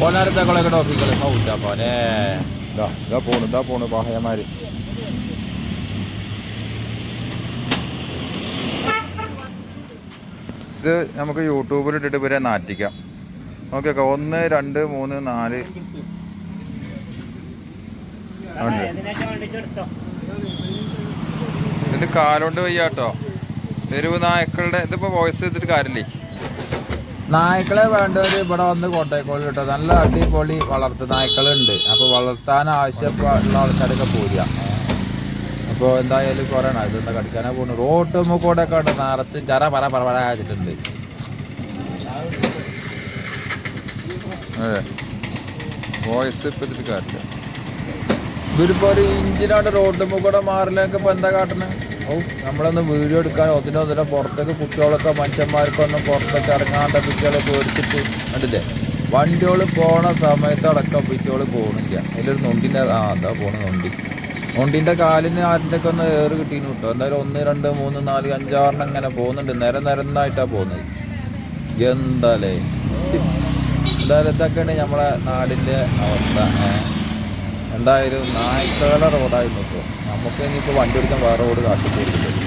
പോനാരത്തെ കൊളൊക്കെ ടോപ്പിക്കൾ ഔറ്റാപ്പാനെ ഇതാ ഇതാ പോണു ഇതാ പോണു പാഹയമാര് ഇത് നമുക്ക് യൂട്യൂബിൽ ഇട്ടിട്ട് ഇവരെ നാറ്റിക്കാം. ഓക്കെ ഓക്കെ ഒന്ന് രണ്ട് മൂന്ന് നാല്. ഇതിന് കാലുകൊണ്ട് വയ്യാട്ടോ. തെരുവ് നായക്കളുടെ ഇതിപ്പോ വോയിസ് ചെയ്തിട്ട് കാര്യമില്ലേ? നായ്ക്കളെ വേണ്ടവർ ഇവിടെ വന്ന് കോട്ടയക്കോളി കിട്ടും. നല്ല അടിപൊളി വളർത്ത് നായ്ക്കളുണ്ട്. അപ്പോൾ വളർത്താൻ ആവശ്യമുള്ള ആൾക്കാരൊക്കെ പോരുക അപ്പോൾ എന്തായാലും കുറേ ഇതെന്താ കടിക്കാനാ പോകുന്നു റോട്ട് മുക്കോടെ ഒക്കെ ഉണ്ട്. ചര പറ പറ പറ വോയിസ് ഇപ്പം ഇതിൽ കാര്യമില്ല ഇവരിപ്പോ ഒരു ഇഞ്ചിനാണ്ട് റോഡ് മുക്കൂടെ മാറിലേക്ക് ഇപ്പോൾ എന്താ കാട്ടണേ? ഓ നമ്മളൊന്ന് വീഡിയോ എടുക്കാൻ ഒന്നിനോ ഒന്നിനോ പുറത്തേക്ക് കുട്ടികളൊക്കെ മനുഷ്യന്മാർക്കൊന്നും പുറത്തേക്ക് ഇറങ്ങാണ്ട കുട്ടികളെ പേടിച്ചിട്ട് കണ്ടില്ലേ? വണ്ടികൾ പോണ സമയത്തടക്കം കുട്ടികൾ പോകണില്ല അതിലൊരു നൊണ്ടിന്റെ ആ എന്താ പോണ നൊണ്ടി. നൊണ്ടിന്റെ കാലിന് ആരുടെ ഒക്കെ ഒന്ന് ഏറ് കിട്ടീന് കിട്ടും. എന്തായാലും ഒന്ന് രണ്ട് മൂന്ന് നാല് അഞ്ചാറിന് അങ്ങനെ പോകുന്നുണ്ട്. നിര നിരന്നായിട്ടാണ് പോകുന്നത്. എന്താലേ? എന്തായാലും ഇതൊക്കെയാണ് നമ്മളെ നാടിന്റെ അവസ്ഥ. എന്തായാലും നായ്ക്കളുടെ റോഡായി നിൽക്കും. നമുക്ക് ഇനിയിപ്പോൾ വണ്ടി എടുക്കാൻ വേറെ റോഡ് കാട്ടി കൊടുക്കില്ല